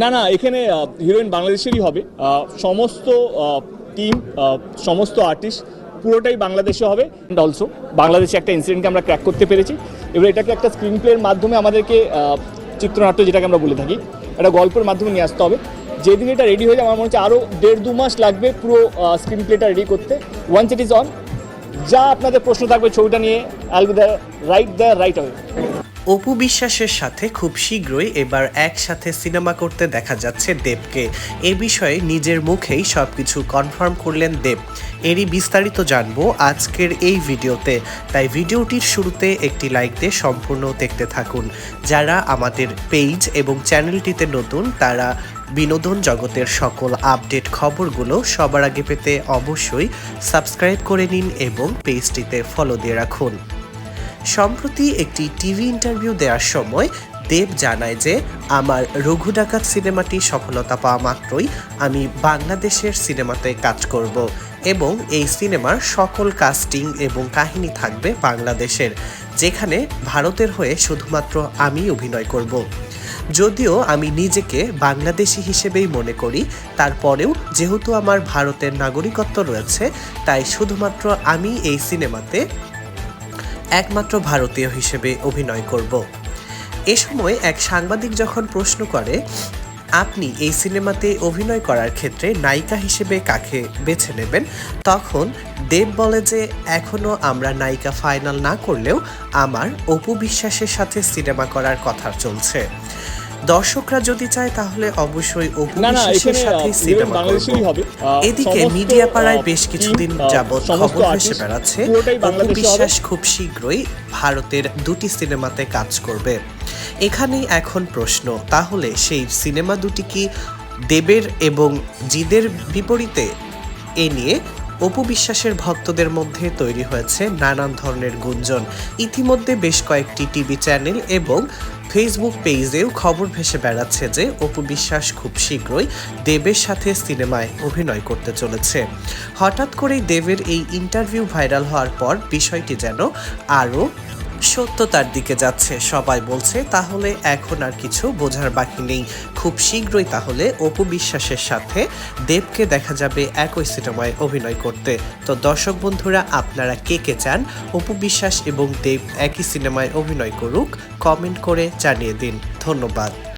না না, এখানে হিরোইন বাংলাদেশেরই হবে। সমস্ত টিম সমস্ত আর্টিস্ট পুরোটাই বাংলাদেশে হবে। অ্যান্ড অলসো বাংলাদেশে একটা ইনসিডেন্টকে আমরা ক্র্যাক করতে পেরেছি। এবার এটাকে একটা স্ক্রিন প্লের মাধ্যমে আমাদেরকে চিত্রনাট্য যেটাকে আমরা বলে থাকি, একটা গল্পের মাধ্যমে নিয়ে আসতে হবে। যেদিন এটা রেডি হয়ে যায় আমার মনে হচ্ছে আরও দেড় দু মাস লাগবে পুরো স্ক্রিন প্লেটা রেডি করতে। ওয়ান্স ইট ইজ অন যা আপনাদের প্রশ্ন থাকবে ছবিটা নিয়ে আল be the right the right away Apu বিশ্বাসের সাথে খুব শীঘ্রই এবার একসাথে সিনেমা করতে দেখা যাচ্ছে দেবকে। এ বিষয়ে নিজের মুখেই সব কিছু কনফার্ম করলেন দেব। এরই বিস্তারিত জানব আজকের এই ভিডিওতে। তাই ভিডিওটির শুরুতে একটি লাইক দিয়ে সম্পূর্ণ দেখতে থাকুন। যারা আমাদের পেজ এবং চ্যানেলটিতে নতুন, তারা বিনোদন জগতের সকল আপডেট খবরগুলো সবার আগে পেতে অবশ্যই সাবস্ক্রাইব করে নিন এবং পেজটিতে ফলো দিয়ে রাখুন। সম্প্রতি একটি টিভি ইন্টারভিউ দেওয়ার সময় দেব জানায় যে, আমার রঘু ডাকাত সিনেমাটি সফলতা পাওয়া মাত্রই আমি বাংলাদেশের সিনেমাতে কাজ করব এবং এই সিনেমার সকল কাস্টিং এবং কাহিনী থাকবে বাংলাদেশের, যেখানে ভারতের হয়ে শুধুমাত্র আমি অভিনয় করব। যদিও আমি নিজেকে বাংলাদেশি হিসেবেই মনে করি, তারপরেও যেহেতু আমার ভারতের নাগরিকত্ব রয়েছে, তাই শুধুমাত্র আমি এই সিনেমাতে একমাত্র ভারতীয় হিসেবে অভিনয় করব। এ সময় এক সাংবাদিক যখন প্রশ্ন করে, আপনি এই সিনেমাতে অভিনয় করার ক্ষেত্রে নায়িকা হিসেবে কাকে বেছে নেবেন? তখন দেব বলে যে এখনও আমরা নায়িকা ফাইনাল না করলেও আমার অপু বিশ্বাসের সাথে সিনেমা করার কথা চলছে। দর্শকরা যদি চায় তাহলে অবশ্যই অপু বিশ্বাসের সাথে সিনেমা করব। এদিকে মিডিয়া পাড়ায় বেশ কিছুদিন যাবৎ খবর ভেসে বেড়াচ্ছে। অপু বিশ্বাস খুব শীঘ্রই ভারতের দুটি সিনেমাতে কাজ করবে। এখানেই এখন প্রশ্ন তাহলে সেই সিনেমা দুটি কি দেবের এবং জিদের বিপরীতে এ নিয়ে অপু বিশ্বাসের ভক্তদের মধ্যে তৈরি হয়েছে নানান ধরনের গুঞ্জন। ইতিমধ্যে বেশ কয়েকটি টিভি চ্যানেল এবং ফেসবুক পেজেও খবর ভেসে বেড়াচ্ছে যে অপু বিশ্বাস খুব শীঘ্রই দেবের সাথে সিনেমায় অভিনয় করতে চলেছে। হঠাৎ করেই দেবের এই ইন্টারভিউ ভাইরাল হওয়ার পর বিষয়টি যেন আরও সত্যতার দিকে যাচ্ছে, সবাই বলছে, তাহলে এখন আর কিছু বোঝার বাকি নেই। খুব শীঘ্রই তাহলে অপু বিশ্বাসের সাথে দেবকে দেখা যাবে একই সিনেমায় অভিনয় করতে। তো দর্শক বন্ধুরা, আপনারা কে কে চান? অপু বিশ্বাস এবং দেব একই সিনেমায় অভিনয় করুক, কমেন্ট করে জানিয়ে দিন। ধন্যবাদ।